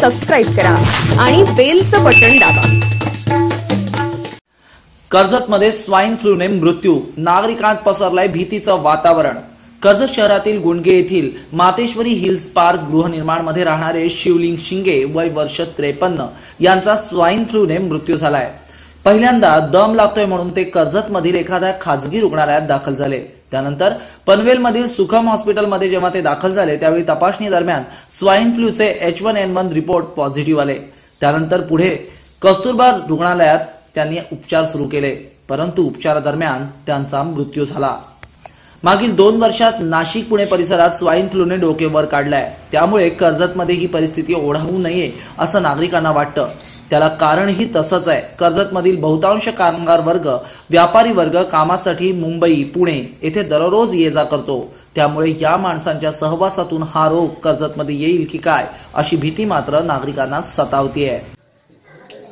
Subscribe करा आणि बेलचं button दाबा. कर्जतमध्ये स्वाईन फ्लूने मृत्यू. नागरिकांत पसरलाय भीतीचं वातावरण. कर्जत शहरातील गुंडगे येथील मातेश्वरी हिल्स पार्क गृहनिर्माणमध्ये राहणारे शिवलिंग शिंगे वय वर्ष त्रेपन्न यांचा स्वाईन फ्लूने मृत्यू झालाय. पहिल्यांदा दम लागतोय म्हणून ते कर्जतमधील एखाद्या खासगी रुग्णालयात दाखल झाले. त्यानंतर पनवेलमधील सुखम हॉस्पिटलमध्ये जेव्हा ते दाखल झाले त्यावेळी तपासणी दरम्यान swine फ्लूचे H one N one report positive आले. त्यानंतर पुढे कस्तुरबा रुग्णालयात त्यांनी उपचार सुरू केले परंतु उपचारादरम्यान त्यांचा मृत्यू झाला. मागील दोन वर्षात नाशिक पुणे परिसरात स्वाईन फ्लूने डोके वर काढलाय. त्यामुळे कर्जतमध्ये ही परिस्थिती ओढावू नये असं नागरिकांना वाटतं. त्याला कारणही तसंच आहे. कर्जतमधील बहुतांश कामगार वर्ग व्यापारी वर्ग कामासाठी मुंबई पुणे येथे दररोज ये जा करतो. त्यामुळे या माणसांच्या सहवासातून हा रोग कर्जतमध्ये येईल की काय अशी भीती मात्र नागरिकांना सतावतीये.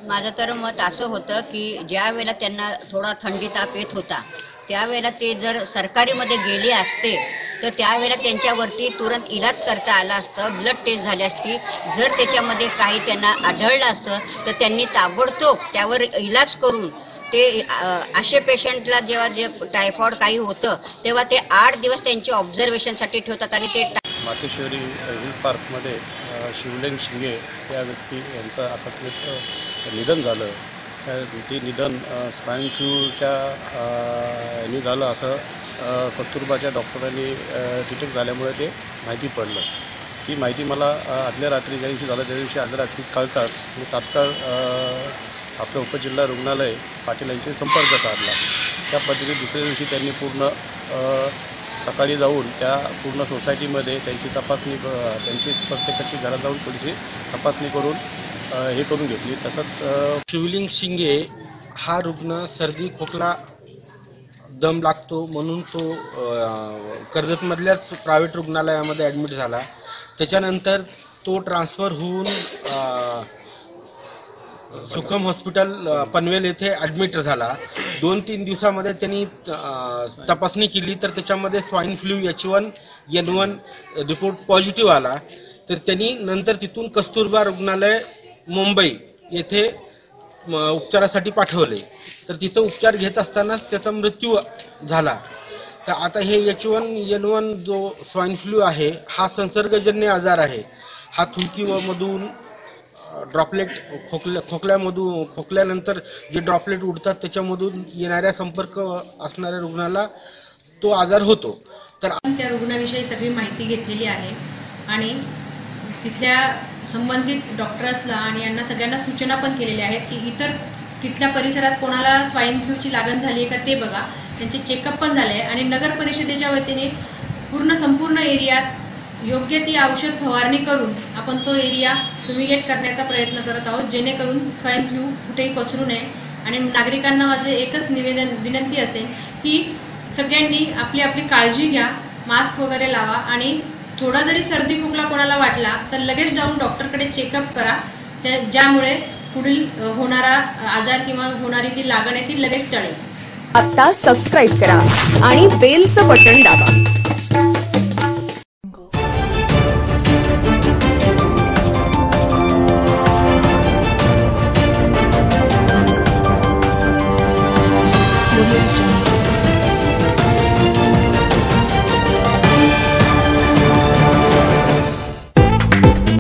माझं तर मत असं होतं की ज्या वेळेला त्यांना थोडा थंडी ताप येत होता त्यावेळेला ते जर सरकारीमध्ये गेले असते तर त्यावेळेला त्यांच्यावरती तुरंत इलाज करता आला असतं. ब्लड टेस्ट झाली असती. जर त्याच्यामध्ये काही त्यांना आढळलं असतं तर त्यांनी ताबडतोब त्यावर इलाज करून ते असे पेशंटला जेव्हा जे टायफॉइड काही होतं तेव्हा ते आठ दिवस त्यांचे ऑब्झर्वेशनसाठी ठेवतात आणि ते मातेश्वरी हिल पार्कमध्ये अ, शिवलिंग शिंगे या व्यक्ती यांचं आकस्मिक निधन झालं. ते निधन स्पाईन स्वाईन फ्लूच्या यांनी झालं असं कस्तुरबाच्या डॉक्टरांनी डिटेक्ट झाल्यामुळे ते माहिती पडलं. ती माहिती मला आदल्या रात्री ज्या दिवशी झालं त्या दिवशी आदल्या रात्री कळताच. मी तात्काळ आपलं उपजिल्हा रुग्णालय पाटील यांचे संपर्क साधला. त्या पद्धतीने दुसऱ्या दिवशी त्यांनी पूर्ण सकाळी जाऊन त्या पूर्ण सोसायटीमध्ये त्यांची तपासणी क- त्यांची प्रत्येकाची घरात जाऊन थोडीशी तपासणी करून हे करून घेतली. तसंच शिवलिंग शिंगे हा रुग्ण सर्दी खोकला दम लागतो म्हणून तो कर्जतमधल्याच प्रायव्हेट रुग्णालयामध्ये ॲडमिट झाला. त्याच्यानंतर तो ट्रान्सफर होऊन सुखम हॉस्पिटल पनवेल येथे ॲडमिट झाला. दोन तीन दिवसामध्ये त्यांनी तपासणी केली तर त्याच्यामध्ये swine flu H one N one report positive आला. तर त्यांनी नंतर तिथून कस्तुरबा रुग्णालय मुंबई येथे उपचारासाठी पाठवले. तर तिथं उपचार घेत असतानाच त्याचा मृत्यू झाला. तर आता हे एच वन एन वन जो स्वाईन फ्लू आहे हा संसर्गजन्य आजार आहे. हा थुंकीमधून ड्रॉपलेट खोकल्या खोकल्यामधून खोकल्यानंतर जे ड्रॉपलेट उडतात त्याच्यामधून येणाऱ्या संपर्क असणाऱ्या रुग्णाला तो आजार होतो. तर त्या रुग्णाविषयी सगळी माहिती घेतलेली आहे आणि तिथल्या संबंधित डॉक्टर्सला आणि यांना सगळ्यांना सूचना पण केलेल्या आहेत की इतर तिथल्या परिसरात कोणाला स्वाईन फ्लूची लागण झाली आहे का ते बघा. त्यांचे चेकअप पण झाले आहे. आणि नगर परिषदेच्या वतीने पूर्ण संपूर्ण एरियात योग्य ती औषध फवारणी करून आपण तो एरिया फ्युमिगेट करण्याचा प्रयत्न करत आहोत. जेणेकरून स्वाईन फ्लू कुठेही पसरू नये. आणि नागरिकांना माझे एकच निवेदन विनंती असेल की सगळ्यांनी आपली आपली काळजी घ्या. मास्क वगैरे लावा. आणि थोडा जरी सर्दी खोकला कोणाला वाटला तर लगेच जाऊन डॉक्टरकडे चेकअप करा. त्या ज्यामुळे पुढील होणारा आजार किंवा होणारी ती लागण आहे ती लगेच टळेल. आता सबस्क्राईब करा आणि बेलचं बटन दाबा.